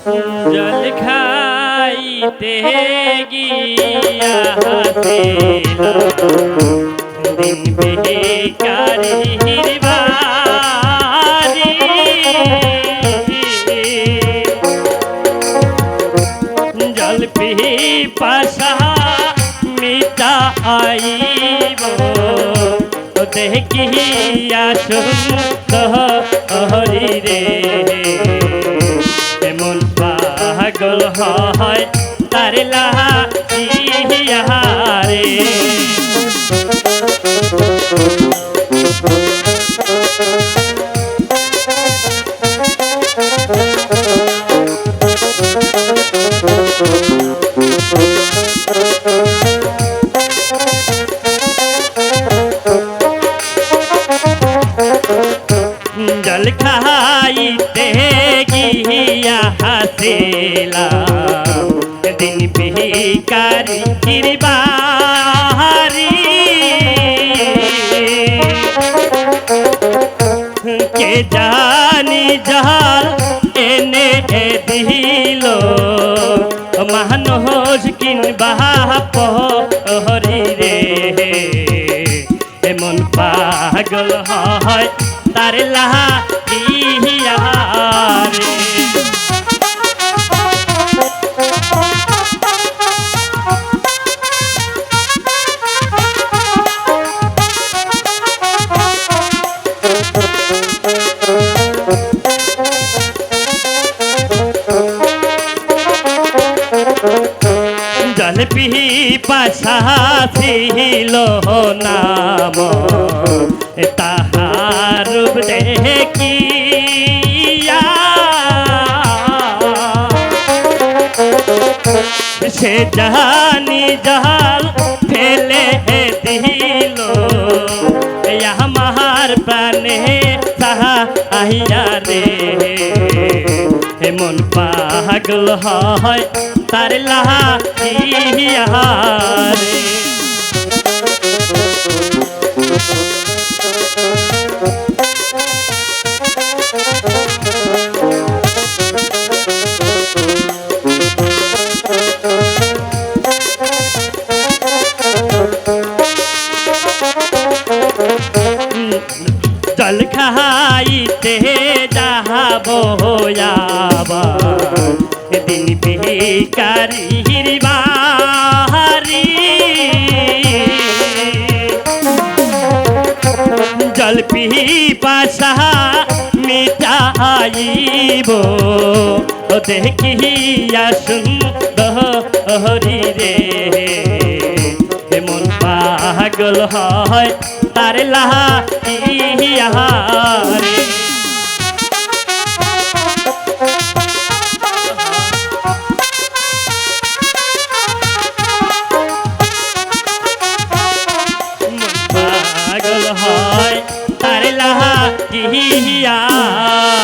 জল খাইতে গিয়া দিন বেকারির বাড়ি জল পাশা মিটা আইব দেখিয়া সুন্দর হরি রে হয় তার রে জল খাইতে গিয়া দিন বিকারি কিরবারি কে জানি জাল এনে দিল। মানস কিনবা হরি রে। হয় তার লাহা রে পাশা ছিল নাম। তাহার দেখিয়া সে জানি জাল ফেলে দিল। আমার প্রাণে সাহা আহিয়া রে। এমন পাগল হয় তার লাহা জল খাইতে যাহাব যাবা দিন বেকারির বাহারি জল পিহি পাশা মিটাইব দেখিয়া সুন্দর রে এমন পাগল হয় তার লাহা রে লাহা